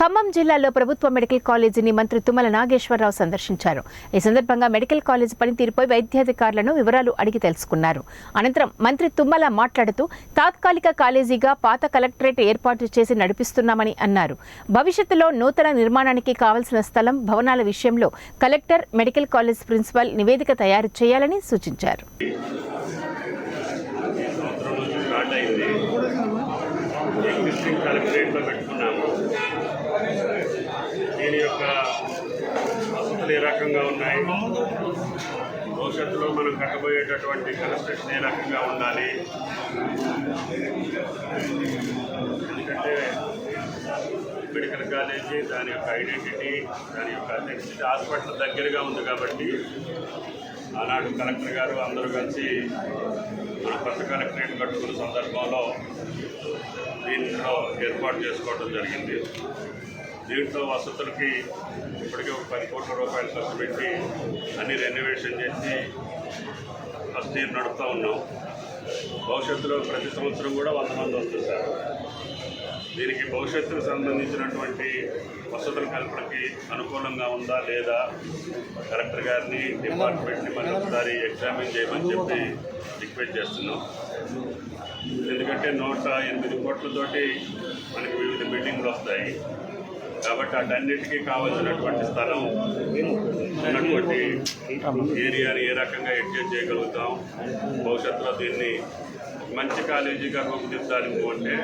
ఖమ్మం జిల్లాలో ప్రభుత్వ మెడికల్ కాలేజీని మంత్రి తుమ్మల నాగేశ్వరరావు సందర్శించారు. ఈ సందర్భంగా మెడికల్ కాలేజ్ పనితీరుపై వైద్యాధికారులను వివరాలు అడిగి తెలుసుకున్నారు. అనంతరం మంత్రి తుమ్మల మాట్లాడుతూ తాత్కాలిక కాలేజీగా పాత కలెక్టరేట్ ఏర్పాటు చేసి నడిపిస్తున్నామని అన్నారు. భవిష్యత్తులో నూతన నిర్మాణానికి కావలసిన స్థలం భవనాల విషయంలో కలెక్టర్ మెడికల్ కాలేజ్ ప్రిన్సిపల్ నివేదిక తయారు చేయాలని సూచించారు. ఎగ్జిస్టింగ్ కలెక్టరేట్లో పెట్టుకున్నాము దీని యొక్క వసతులు ఏ రకంగా ఉన్నాయి భవిష్యత్తులో మనం కట్టబోయేటటువంటి కన్స్ట్రక్షన్ ఏ రకంగా ఉండాలి మెడికల్ కాలేజీ దాని యొక్క ఐడెంటిటీ దాని యొక్క నెక్స్ట్ హాస్పిటల్ దగ్గరగా ఉంది కాబట్టి ఆనాడు కలెక్టర్ గారు అందరూ కలిసి మన కొత్త కలెక్టరేట్ కట్టుకున్న సందర్భంలో దీంట్లో ఏర్పాటు చేసుకోవడం జరిగింది. దీంట్లో వసతులకి ఇప్పటికే ఒక పది కోట్ల రూపాయలు ఖర్చు పెట్టి అన్ని రెనోవేషన్ చేసి ఫస్ట్ ఇయర్ నడుపుతూ ఉన్నాం. భవిష్యత్తులో ప్రతి సంవత్సరం కూడా వంద మంది వస్తుంటారు దీనికి భవిష్యత్తుకు సంబంధించినటువంటి వసతుల కల్పనకి అనుకూలంగా ఉందా లేదా? కలెక్టర్ గారిని డిపార్ట్మెంట్ని మళ్ళీ ఒకసారి ఎగ్జామిన్ చేయమని చెప్పి రిక్వెస్ట్ చేస్తున్నాం. ఎందుకంటే నూట ఎనిమిది కోట్లతోటి మనకి వివిధ బిల్డింగ్లు వస్తాయి. కాబట్టి అటన్నిటికీ కావాల్సినటువంటి స్థలం ఉన్నటువంటి ఏరియాని ఏ రకంగా అడ్జస్ట్ చేయగలుగుతాం? భవిష్యత్తులో దీన్ని మంచి కాలేజీగా రూపుదిద్దాలి అంటే